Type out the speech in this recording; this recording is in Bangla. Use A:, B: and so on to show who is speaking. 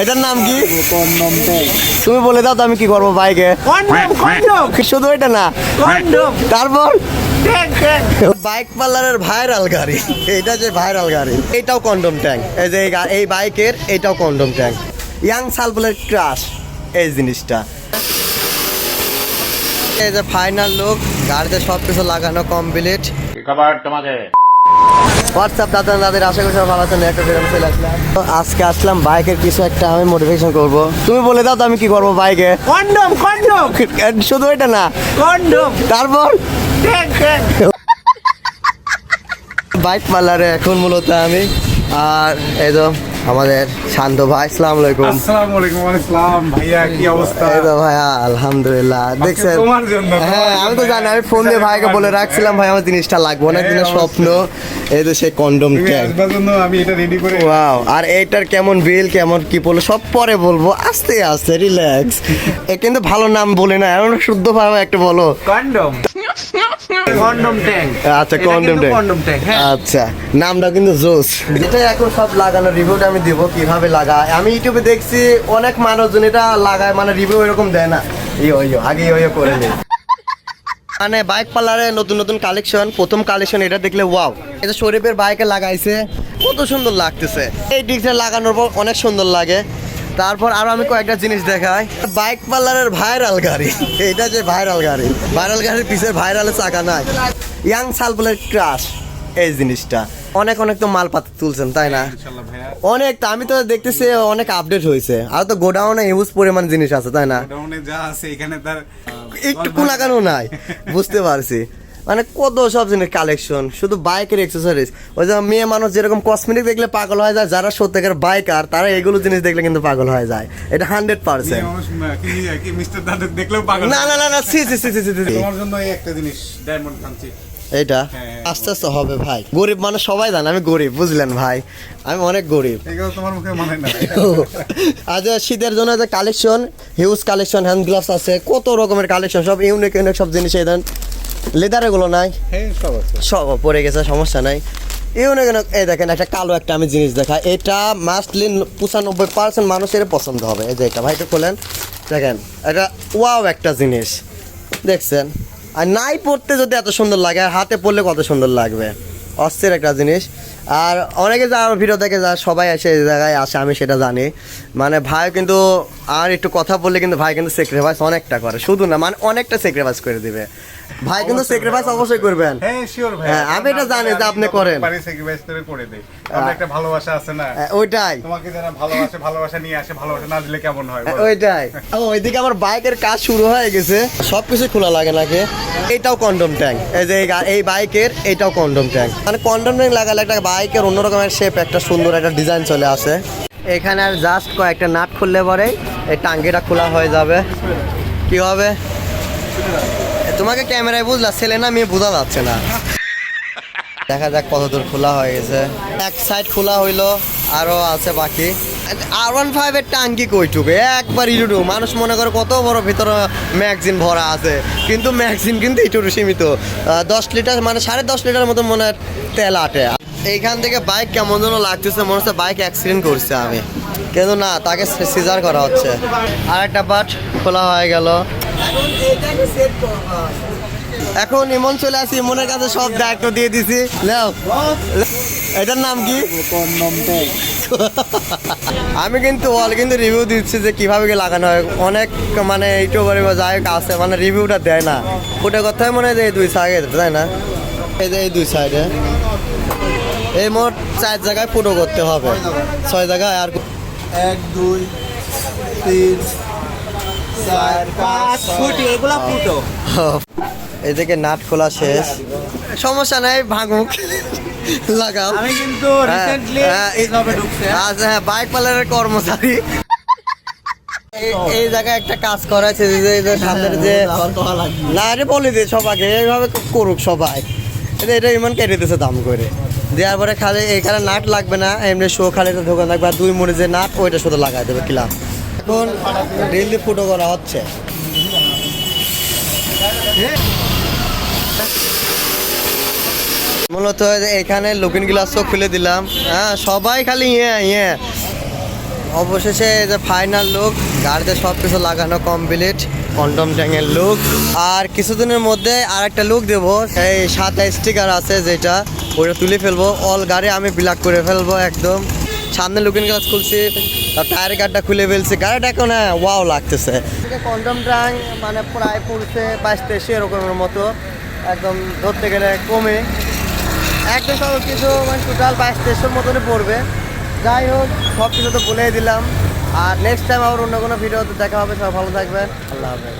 A: এটার নাম কি? তুমি বলে দাও তো আমি কি করব বাইকে।
B: কন্ডম কন্ডম
A: শুধু এটা না? তারপর? বাইক পার্লারের ভাইরাল গাড়ি। এটা যে ভাইরাল গাড়ি এটাও কন্ডম ট্যাঙ্ক এই যে এই বাইকের এটাও কন্ডম ট্যাঙ্ক ইয়াং সালবলের ক্রাশ এই জিনিসটা। এই যে ফাইনাল লুক গাড়িতে সব কিছু লাগানো কমপ্লিট হোয়াটসঅ্যাপ দাদা দাদের? আশা করি সব ভালো আছেন। একটা ফেরম চলে আসলাম। তো আজকে আসলাম বাইকের কিছু একটা আমি মোটিভেশন করব। তুমি বলে দাও তো আমি কি করব বাইকে।
B: কন্ডম কন্ডম
A: শুধু এটা না।
B: কন্ডম
A: তারপর? বাইক পার্লারে এখন মূলত আমি আর এই তো আমাদের শান্ত ভাই আসসালামু আলাইকুম।
C: আসসালামু আলাইকুম আসসালাম। ভাইয়া কি অবস্থা
A: এই তো ভাইয়া আলহামদুলিল্লাহ। দেখছেন?
C: তোমার জন্য।
A: হ্যাঁ আমি তো জানি আমি ফোন দিয়ে ভাইকে বলে রাখছিলাম ভাই আমার জিনিসটা লাগবে অনেক দিনের স্বপ্ন। এই তো সেই কন্ডম ট্যাগ
C: আমি এটা রেডি করে
A: ওয়াও আর এইটার কেমন বিল কেমন কি বলব সব পরে বলব আস্তে আস্তে রিল্যাক্স এ কিন্তু ভালো নাম বলে না এমন শুদ্ধ ভাবে একটা বলো।
B: কন্ডম কন্ডম
A: আচ্ছা কন্ডম
B: কন্ডম হ্যাঁ।
A: আচ্ছা নামটা কিন্তু জোস। যেটা এখন সব লাগানো রিভিউটা আমি দিব কীভাবে লাগায়? আমি ইউটিউবে দেখছি অনেক মানুষজন এটা লাগায় মানে রিভিউ এরকম দেয় না। ইয়ো ইয়ো আগে ইয়ো ইয়ো করে নেই। মানে বাইক পার্লারে নতুন নতুন কালেকশন প্রথম কালেকশন এটা দেখলে ওয়াও এটা শরীফের বাইকে লাগাইছে কত সুন্দর লাগতেছে। এই ডিস্কটা লাগানোর পর অনেক সুন্দর লাগে। তারপর আরও আমি কয়েকটা জিনিস দেখাই। বাইক পার্লারের ভাইরাল গাড়ি। এটা যে ভাইরাল গাড়ি। ভাইরাল গাড়ির পিছের ভাইরাল চাকা নাই। ইয়াং সালবলের ক্রাশ এই জিনিসটা। অনেক অনেক তো মাল পাতা তুলছেন তাই না? অনেক তো আমি তো দেখতেছি অনেক আপডেট হয়েছে। আর তো গোডাউনে ইউজ পরিমাণ জিনিস আছে তাই না?
C: যা আছে এখানে তার
A: একটু কোনাকানো নাই। বুঝতে পারছি। মানে কত সব জিনিস কালেকশন শুধু বাইকের এক্সেসরিজ ওই যে মেয়ে মানুষ যেরকম কসমেটিক দেখলে পাগল হয়ে যায় যারা সত্যিকার বাইকার তারা এগুলো জিনিস দেখলে কিন্তু পাগল হয়ে যায়। এটা হান্ড্রেড পার্সেন্ট না না না না সি সি সি সি।
C: তোমার জন্য একটা জিনিস ডায়মন্ড কাঞ্চি
A: এইটা?
C: হ্যাঁ।
A: আস্তে আস্তে হবে ভাই। গরিব মানুষ সবাই জানে আমি গরিব বুঝলেন ভাই। আমি অনেক গরিব।
C: মানে
A: আজ শীতের জন্য যে collection huge collection hand gloves আছে কত রকমের কালেকশন সব ইউনিক ইউনিক সব জিনিস এই দেন। লেদার এগুলো নাই?
C: হ্যাঁ সব
A: সব পড়ে গেছে সমস্যা নাই। ইউনিক ইউনিক এই দেখেন একটা কালো একটা আমি জিনিস দেখা এটা মাস্টলি পঁচানব্বই পার্সেন্ট মানুষের পছন্দ হবে। এই যে এটা ভাই একটু খোলেন। দেখেন এটা ওয়াও একটা জিনিস। দেখছেন? আর নাই পড়তে যদি এত সুন্দর লাগে আর হাতে পড়লে কত সুন্দর লাগবে। অস্থির একটা জিনিস। আর অনেকে যা আমার ভিডিও দেখে যা সবাই এসে এই জায়গায় আসে আমি সেটা জানি। মানে ভাই কিন্তু আর একটু কথা বললে কিন্তু ভাই কিন্তু স্যাক্রিফাইস অনেকটা করে। শুধু না মানে অনেকটা স্যাক্রিফাইস করে দিবে। ভাই কিন্তু স্যাক্রিফাইস অবশ্যই। করবেন।
C: হ্যাঁ শিওর ভাই।
A: হ্যাঁ, আমি এটা জানি যে আপনি করেন।
C: পারি স্যাক্রিফাইস করে করে দেই কারণ একটা ভালোবাসা আছে না?
A: হ্যাঁ, ওইটাই।
C: তোমাকে যারা ভালোবাসে ভালোবাসা নিয়ে আসে ভালোবাসা না দিলে কেমন হয়
A: ওইটাই। ও, ওইদিকে আমার বাইকের কাজ শুরু হয়ে গেছে। সবকিছু খোলা লাগে নাকি? এইটাও কন্ডম ট্যাঙ্ক এই যে এই বাইকের এইটাও কন্ডম ট্যাঙ্ক মানে কন্ডম ট্যাঙ্ক লাগালে একটা বাইকের অন্যরকমের শেপ একটা সুন্দর একটা ডিজাইন চলে আসে। এখানে আর জাস্ট কয়েকটা নাট খুললে পরে এই টাঙ্গিটা খোলা হয়ে যাবে। কি হবে? তোমাকে ক্যামেরায় বুঝলা, ছেলে না মেয়ে বোঝা যাচ্ছে না। দেখা যাক কত দূর খোলা হয়ে গেছে। এক সাইড খোলা হইল, আরও আছে বাকি। আর ওয়ান ফাইভের টাঙ্কি কইটুকু? একবার ইটুটু মানুষ মনে করে কত বড় ভিতরে ম্যাগজিন ভরা আছে। কিন্তু ম্যাগজিন কিন্তু ইটুটু সীমিত। দশ লিটার মানে সাড়ে দশ লিটার মতো মনে হয় তেল আটে। এইখান থেকে বাইক কেমন যেন লাগতেছে, মনে হচ্ছে বাইক অ্যাক্সিডেন্ট করছে আমি। কিন্তু না, তাকে সিজার করা হচ্ছে। আর একটা পার্ট খোলা হয়ে গেল। এখন ইমন চলে আসি, ইমনের কাছে সব দায়িত্ব দিয়ে দিছি। নাও। এটার নাম কি? আমি কিন্তু অল কিন্তু রিভিউ দিচ্ছি যে কীভাবে কি লাগানো হয়। অনেক মানে ইউটিউবার যাই হোক আছে মানে রিভিউটা দেয় না। ওটা কথাই মনে হয় যে এই দুই সাইডে তাই না? এই যে এই দুই সাইডে এই মোট চার জায়গায় ফুটো করতে হবে। ছয় জায়গায় আর
B: এক দুই তিন চার পাঁচ ফুটি এগুলা ফুটো।
A: এদিকে নাট খোলা শেষ। সমস্যা নাই ভাঙুক। লাগাও।
B: আমি কিন্তু রিসেন্টলি
A: হ্যাঁ,
B: এইভাবে ঢুকছে।
A: আচ্ছা হ্যাঁ বাইক পার্লারের কর্মচারী। এই- এই জায়গায় একটা কাজ করাইছে যে এই যে সামনের যে না আরে বলে দে সবাইকে এইভাবে করুক সবাই। এটা এটা ইমান কেটে দিতেছে দাম করে। দেওয়ার পরে খালি এখানে নাট লাগবে না, এমনি শো খালি দোকান থাকবে, আর দুই মনে যে নাট, ওইটা শুধু লাগাই দেবে, কিলাম। এখন দিয়ে ফুটো করা হচ্ছে। মূলত এখানে লুকিং গ্লাসও খুলে দিলাম। হ্যাঁ সবাই খালি ইয়ে ইয়ে। অবশেষে যে ফাইনাল লুক গাড়িতে সব কিছু লাগানো কমপ্লিট কন্ডম ট্যাঙের লুক আর কিছুদিনের মধ্যে আর একটা লুক দেবো, এই সাতটা স্টিকার আছে যেটা, ওটা তুলে ফেলব। অল গাড়ি আমি ব্ল্যাক করে ফেলব একদম। সামনে লুকিং গ্লাস খুলছি, তার টায়ার গার্ডটা খুলে ফেলছি। গাড়িটা এখন হ্যাঁ ওয়াও লাগতেছে। কন্ডম ট্যাং মানে প্রায় পড়ছে, বাইশ তেইশে এরকমের মতো। একদম ধরতে গেলে কমে। একদম সব কিছু মানে টোটাল বাইশ তেইশের মতনই পড়বে। যাই হোক, সব কিছু তো বলেই দিলাম। আর নেক্সট টাইম আবার অন্য কোনো ভিডিওতে দেখা হবে সবাই ভালো থাকবেন। আল্লাহ হাফেজ।